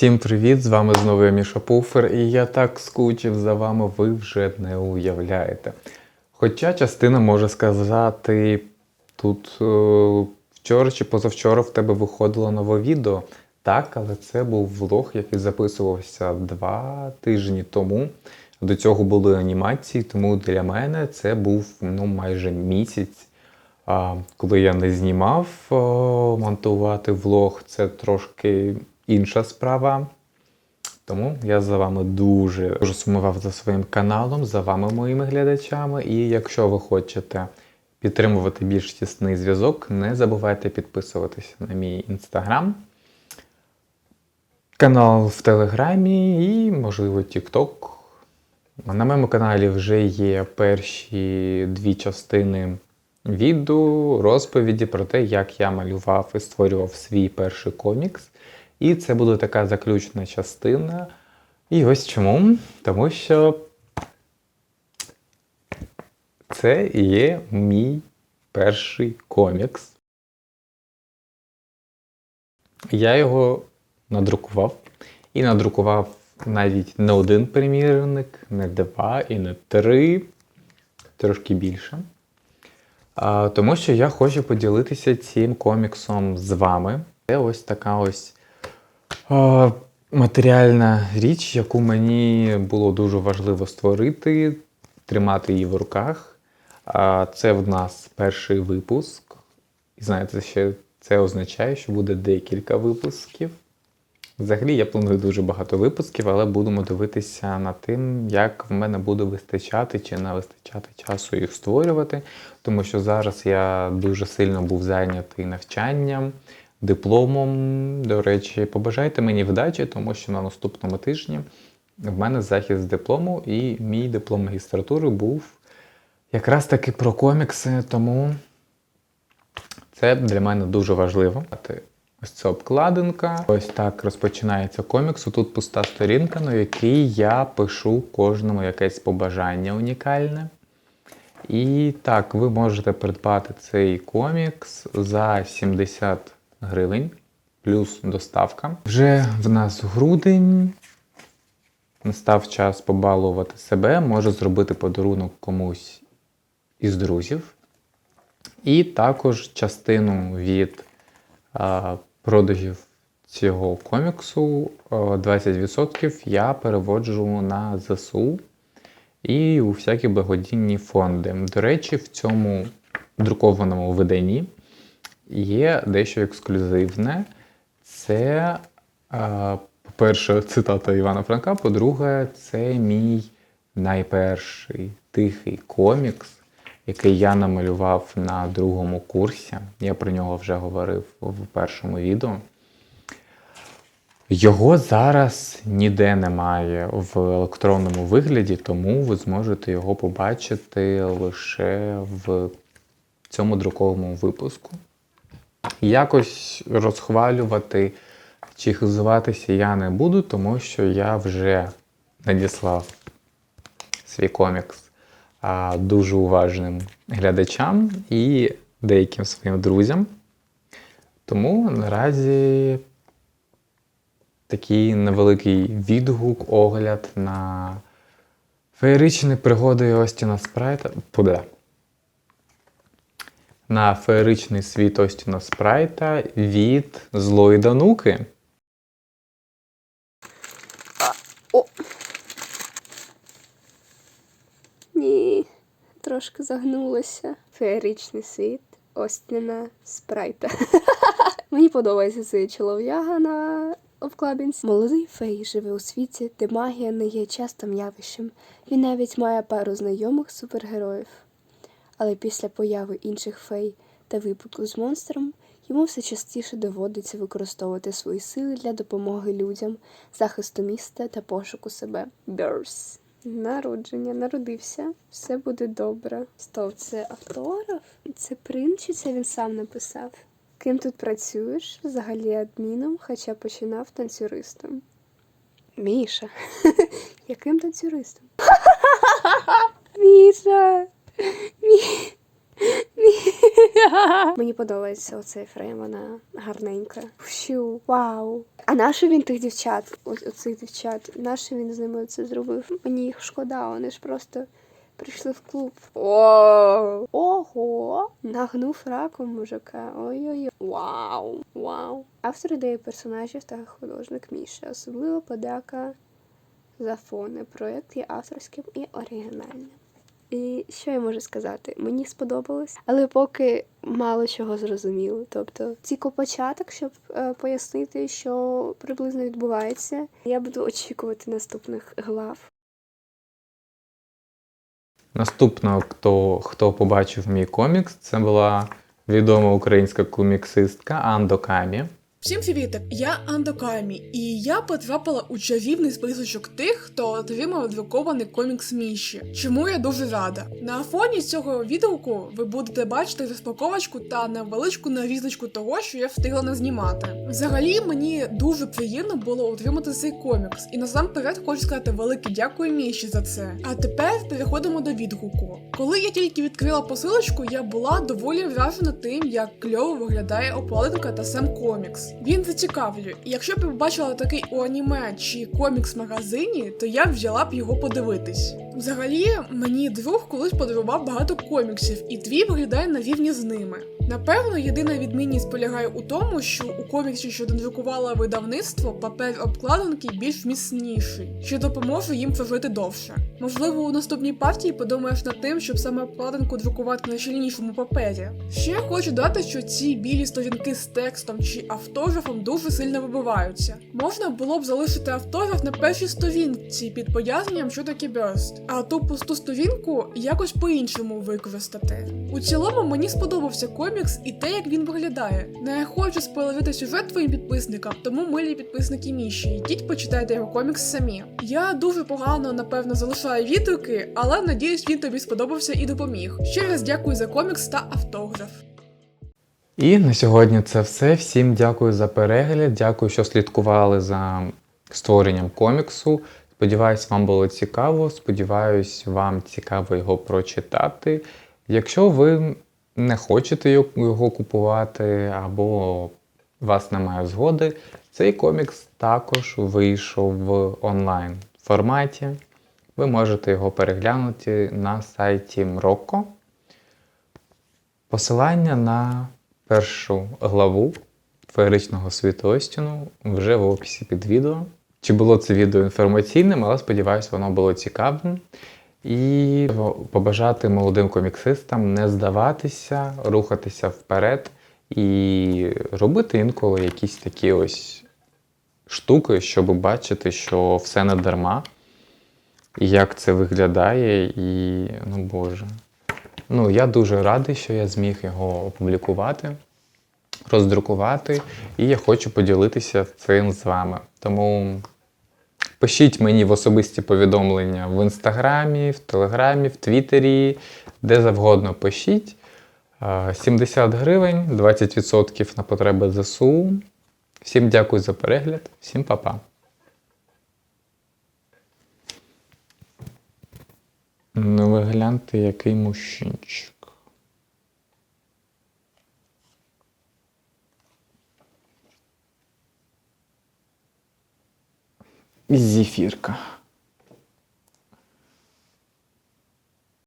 Всім привіт! З вами знову я Міша Пуфер, і я так скучив за вами, ви вже не уявляєте. Хоча частина може сказати, тут е, вчора чи позавчора в тебе виходило нове відео. Так, але це був влог, який записувався два тижні тому. До цього були анімації, тому для мене це був ну, майже місяць. Коли я не знімав о, монтувати влог, це трошки інша справа. Тому я за вами дуже, дуже сумував за своїм каналом, за вами, моїми глядачами. І якщо ви хочете підтримувати більш тісний зв'язок, не забувайте підписуватися на мій інстаграм, канал в Телеграмі і, можливо, Тікток. На моєму каналі вже є перші дві частини відео, розповіді про те, як я малював і створював свій перший комікс. І це буде така заключна частина. І ось чому. Тому що це є мій перший комікс. Я його надрукував. І надрукував навіть не один примірник, не два і не три, трошки більше. А, тому що я хочу поділитися цим коміксом з вами. Це ось така ось матеріальна річ, яку мені було дуже важливо створити, тримати її в руках. Це в нас перший випуск. І знаєте, ще це означає, що буде декілька випусків. Взагалі я планую дуже багато випусків, але будемо дивитися над тим, як в мене буде вистачати чи не вистачати часу їх створювати. Тому що зараз я дуже сильно був зайнятий навчанням, дипломом. До речі, побажайте мені вдачі, тому що на наступному тижні в мене захист диплому, і мій диплом магістратури був якраз таки про комікси, тому це для мене дуже важливо. Ось це обкладинка. Ось так розпочинається комікс. Тут пуста сторінка, на якій я пишу кожному якесь побажання унікальне. І так, ви можете придбати цей комікс за 70 гривень, плюс доставка. Вже в нас грудень. Настав час побалувати себе, може зробити подарунок комусь із друзів. І також частину від а, продажів цього коміксу а, 20% я переводжу на ЗСУ і у всякі благодійні фонди. До речі, в цьому друкованому виданні є дещо ексклюзивне. Це, по-перше, цитата Івана Франка, по-друге, це мій найперший тихий комікс який я намалював на другому курсі. Я про нього вже говорив в першому відео. Його зараз ніде немає в електронному вигляді, тому ви зможете його побачити лише в цьому друковому випуску. Якось розхвалювати чи хизуватися я не буду, тому що я вже надіслав свій комікс а, дуже уважним глядачам і деяким своїм друзям. Тому наразі такий невеликий відгук, огляд на феєричні пригоди Остіна Спрайта. Буде. На феєричний світ Остіна Спрайта від злої Дануки. О! Ні, трошки загнулося. Феєричний світ Остіна Спрайта. Мені подобається цей чолов'яга на обкладинці. Молодий фей живе у світі, де магія не є частим явищем. Він навіть має пару знайомих супергероїв. Але після появи інших фей та випадку з монстром йому все частіше доводиться використовувати свої сили для допомоги людям, захисту міста та пошуку себе. Берс. Народження, народився, все буде добре. Стоп, це автограф? Це принт, чи це він сам написав? Ким тут працюєш? Взагалі адміном, хоча починав танцюристом. Міша. Яким танцюристом? Міша! Мі... Мені подобається оцей фрейм, вона гарненька. Фу, вау. А нащо він тих дівчат? Ось оцих дівчат. Нащо він з ними це зробив? Мені їх шкода, вони ж просто прийшли в клуб. О! Ого! Нагнув раком мужика. Ой-ой-ой. Вау! Вау! Автор ідеї персонажів та художник Міша. Особливо подяка за фони. Проєкт є авторським і оригінальним. І що я можу сказати? Мені сподобалось, але поки мало чого зрозуміло. Тобто, тільки початок, щоб е, пояснити, що приблизно відбувається, я буду очікувати наступних глав. Наступно, хто, хто побачив мій комікс, це була відома українська коміксистка Андо Камі. Всім привітик! Я Андо Камі, і я потрапила у чарівний списочок тих, хто отримав друкований комікс Міші. Чому я дуже рада. На фоні цього відгуку ви будете бачити розпаковочку та невеличку нарізочку того, що я встигла назнімати. Взагалі, мені дуже приємно було отримати цей комікс, і насамперед хочу сказати велике дякую Міші за це. А тепер переходимо до відгуку. Коли я тільки відкрила посилочку, я була доволі вражена тим, як кльово виглядає обкладинка та сам комікс. Він зацікавлює, і якщо б я побачила такий у аніме чи комікс-магазині, то я б взяла б його подивитись. Взагалі, мені друг колись подарував багато коміксів, і твій виглядає на рівні з ними. Напевно, єдина відмінність полягає у тому, що у коміксі, що надрукувало видавництво, папер обкладинки більш міцніший, що допоможе їм прожити довше. Можливо, у наступній партії подумаєш над тим, щоб саме обкладинку друкувати на щільнішому папері. Ще хочу додати, що ці білі сторінки з текстом чи автографом дуже сильно вибиваються. Можна було б залишити автограф на першій сторінці під поясненням, що таке бёрст, а ту пусту сторінку якось по-іншому використати. У цілому мені сподобався комікс і те, як він виглядає. Не хочу спойлерити сюжет твоїм підписникам, тому милі підписники Міші, йдіть почитайте його комікс самі. Я дуже погано, напевно, залишаю відгуки, але надіюсь, він тобі сподобався і допоміг. Ще раз дякую за комікс та автограф. І на сьогодні це все. Всім дякую за перегляд. Дякую, що слідкували за створенням коміксу. Сподіваюсь, вам було цікаво. Сподіваюсь, вам цікаво його прочитати. Якщо ви не хочете його- купувати або у вас немає згоди, цей комікс також вийшов в онлайн форматі. Ви можете його переглянути на сайті Мроко. Посилання на першу главу феєричного світу Остіну вже в описі під відео. Чи було це відео інформаційним, але сподіваюся, воно було цікавим. І побажати молодим коміксистам не здаватися, рухатися вперед і робити інколи якісь такі ось штуки, щоб бачити, що все не дарма, як це виглядає, і ну Боже. Ну, я дуже радий, що я зміг його опублікувати, роздрукувати, і я хочу поділитися цим з вами. Тому пишіть мені в особисті повідомлення в інстаграмі, в телеграмі, в Твіттері, де завгодно пишіть. Е, 70 гривень, 20% на потреби ЗСУ. Всім дякую за перегляд, всім па-па. Ну, ви гляньте, який мужчинчик. Зефірка.